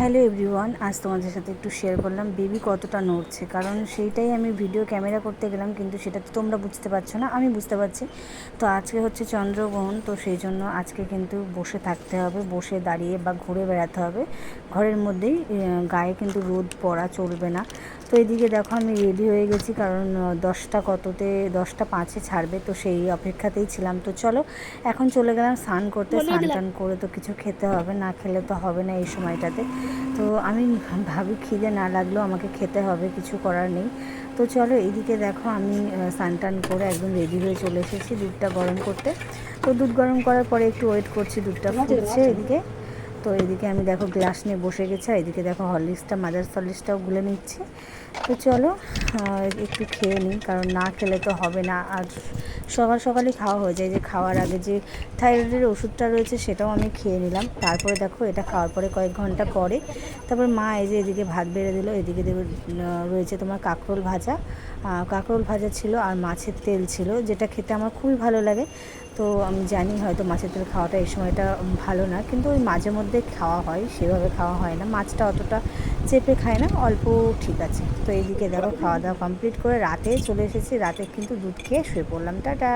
Hello everyone, আজ তোমাদের সাথে একটু শেয়ার করলাম বেবি কতটা নড়ছে। কারণ সেইটাই আমি ভিডিও ক্যামেরা করতে গেলাম, কিন্তু সেটা তো তোমরা বুঝতে পারছ না, আমি বুঝতে পারছি। তো আজকে হচ্ছে চন্দ্রগ্রহণ, তো সেই জন্য আজকে কিন্তু বসে থাকতে হবে, বসে দাঁড়িয়ে বা ঘুরে বেড়াতে হবে। ঘরের মধ্যেই গায়ে কিন্তু রোদ পড়া চলবে না। তো এদিকে দেখো আমি রেডি হয়ে গেছি কারণ দশটা কততে দশটা পাঁচে ছাড়বে তো সেই অপেক্ষাতেই ছিলাম। তো চলো এখন চলে গেলাম স্নান করতে। স্নান টান করে তো কিছু খেতে হবে না খেলে তো হবে না এই সময়টাতে। তো আমি ভাবি খিদে না লাগলেও আমাকে খেতে হবে কিছু করার নেই। তো চলো এদিকে দেখো আমি স্নান টান করে একদম রেডি হয়ে চলে এসেছি দুধটা গরম করতে। তো দুধ গরম করার পরে একটু ওয়েট করছি দুধটা ফুটছে এদিকে। তো এদিকে আমি দেখো গ্লাস নিয়ে বসে গেছি, আর এদিকে দেখো হরলিক্সটা মাদার হরলিক্সটাও গুলে নিচ্ছি। তো চলো একটু খেয়ে নিই, কারণ না খেলে তো হবে না। আর সকাল সকালই খাওয়া হয়ে যায়, যে খাওয়ার আগে যে থাইরয়েডের ওষুধটা রয়েছে সেটাও আমি খেয়ে নিলাম। তারপরে দেখো, এটা খাওয়ার পরে কয়েক ঘণ্টা পরে, তারপর মা এই যে এদিকে ভাত বেড়ে দিল, এদিকে দেবে রয়েছে তোমার কাঁকরোল ভাজা। কাঁকরোল ভাজা ছিল আর মাছের তেল ছিল, যেটা খেতে আমার খুবই ভালো লাগে। তো আমি জানি হয়তো মাছের তেল খাওয়াটা এই সময়টা ভালো না, কিন্তু ওই মাঝে মধ্যে খাওয়া হয়, সেভাবে খাওয়া হয় না। মাছটা অতটা চেপে খায় না, অল্প ঠিক আছে। তো এইদিকে দেখো খাওয়া দাওয়া কমপ্লিট করে রাতে চলে এসেছি। রাতে কিন্তু দুধ খেয়ে শুয়ে পড়লাম। টাটা!